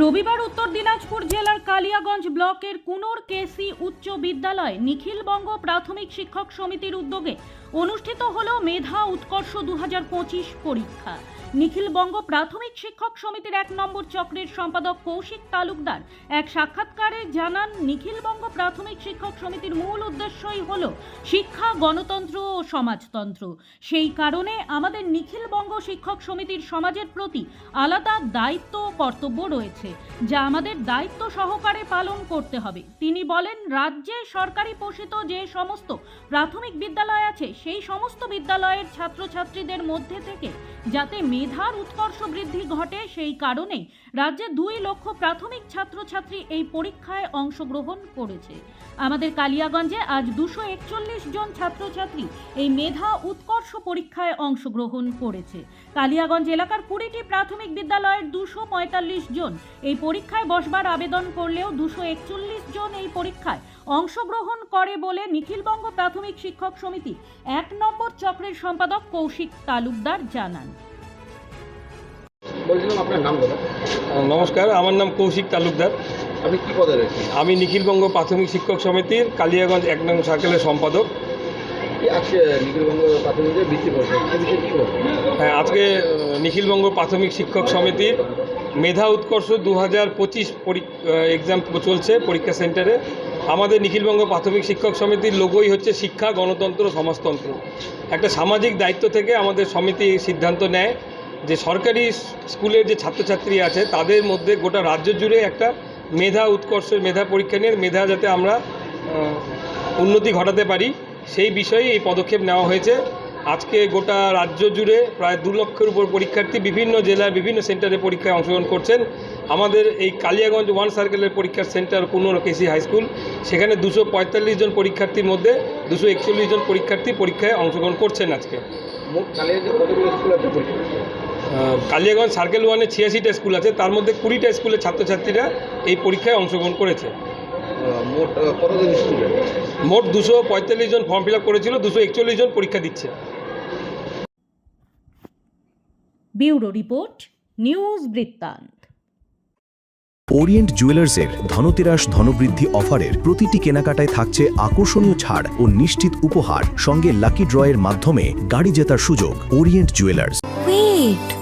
রবিবার উত্তর দিনাজপুর জেলার কালিয়াগঞ্জ ব্লকের কুনোর কেসি উচ্চ বিদ্যালয় নিখিলবঙ্গ প্রাথমিক শিক্ষক সমিতির উদ্যোগে অনুষ্ঠিত হল মেধা উৎকর্ষ দু হাজার পঁচিশ পরীক্ষা। নিখিলবঙ্গ প্রাথমিক শিক্ষক সমিতির এক নম্বর চক্রের সম্পাদক কৌশিক তালুকদার এক সাক্ষাৎকারে জানান নিখিলবঙ্গ প্রাথমিক শিক্ষক সমিতির মূল উদ্দেশ্যই হল শিক্ষা, গণতন্ত্র ও সমাজতন্ত্র। সেই কারণে আমাদের নিখিলবঙ্গ শিক্ষক সমিতির সমাজের প্রতি আলাদা দায়িত্ব ও কর্তব্য রয়েছে, যা আমাদের দায়িত্ব সহকারে পালন করতে হবে। তিনি বলেন, রাজ্যে সরকারি পোষিত যে সমস্ত প্রাথমিক বিদ্যালয় আছে, সেই সমস্ত বিদ্যালয়ের ছাত্রছাত্রীদের মধ্যে থেকে যাতে মেধার উৎকর্ষ বৃদ্ধি ঘটে সেই কারণেই রাজ্যে দুই লক্ষ প্রাথমিক ছাত্রছাত্রী এই পরীক্ষায় অংশগ্রহণ করেছে। আমাদের কালিয়াগঞ্জে আজ দুশো একচল্লিশ জন ছাত্রছাত্রী এই মেধা উৎকর্ষ পরীক্ষায় অংশগ্রহণ করেছে। কালিয়াগঞ্জ এলাকার কুড়িটি প্রাথমিক বিদ্যালয়ের দুশো পঁয়তাল্লিশ জন এই পরীক্ষায় বসবার আবেদন করলেও দুশো একচল্লিশ জন এই পরীক্ষায় অংশগ্রহণ করে বলে নিখিলবঙ্গ প্রাথমিক শিক্ষক সমিতি এক নম্বর চক্রের সম্পাদক কৌশিক তালুকদার জানান। বলছিলাম আপনার নাম দাদা। নমস্কার আমার নাম কৌশিক তালুকদার। আপনি কি পদে রয়েছেন? আমি নিখিলবঙ্গ প্রাথমিক শিক্ষক সমিতির কালিয়াগঞ্জ এক নং সার্কেলের সম্পাদক। আজকে নিখিলবঙ্গ বৃত্তি হ্যাঁ আজকে নিখিলবঙ্গ প্রাথমিক শিক্ষক সমিতির মেধা উৎকর্ষ দু হাজার পঁচিশ এক্সাম চলছে পরীক্ষা সেন্টারে আমাদের নিখিলবঙ্গ প্রাথমিক শিক্ষক সমিতির লোগোই হচ্ছে শিক্ষা গণতন্ত্র সমাজতন্ত্র। একটা সামাজিক দায়িত্ব থেকে আমাদের সমিতি সিদ্ধান্ত নেয়। যে সরকারি স্কুলের যে ছাত্রছাত্রী আছে, তাদের মধ্যে গোটা রাজ্য জুড়ে একটা মেধা উৎকর্ষের মেধা পরীক্ষা নিয়ে মেধা যাতে আমরা উন্নতি ঘটাতে পারি, সেই বিষয়ে এই পদক্ষেপ নেওয়া হয়েছে। আজকে গোটা রাজ্য জুড়ে প্রায় দু লক্ষের উপর পরীক্ষার্থী বিভিন্ন জেলার বিভিন্ন সেন্টারে পরীক্ষায় অংশগ্রহণ করছেন। আমাদের এই কালিয়াগঞ্জ ওয়ান সার্কেলের পরীক্ষার সেন্টার পনেরো কেসি হাই স্কুল, সেখানে দুশো পঁয়তাল্লিশ জন পরীক্ষার্থীর মধ্যে দুশো একচল্লিশ জন পরীক্ষার্থী পরীক্ষায় অংশগ্রহণ করছেন আজকে। কালিয়াগঞ্জ সার্কেল ওয়ানে ছিয়াশিটা স্কুল আছে তার মধ্যে কুড়িটা স্কুলের ছাত্রছাত্রীরা এই পরীক্ষায় অংশগ্রহণ করেছে। মোট কতজন স্টুডেন্ট মোট দুশো পঁয়তাল্লিশ জন ফর্ম ফিল আপ করেছিল দুশো একচল্লিশ জন পরীক্ষা দিচ্ছে। ব্যুরো রিপোর্ট নিউজ বৃত্তান্ত। ওরিয়েন্ট জুয়েলার্সের ধনতেরাস ধনবৃদ্ধি অফারের প্রতিটি কেনাকাটায় থাকছে আকর্ষণীয় ছাড় ও নিশ্চিত উপহার সঙ্গে লাকি ড্রয়ের মাধ্যমে গাড়ি জেতার সুযোগ Orient jewellers. Wait.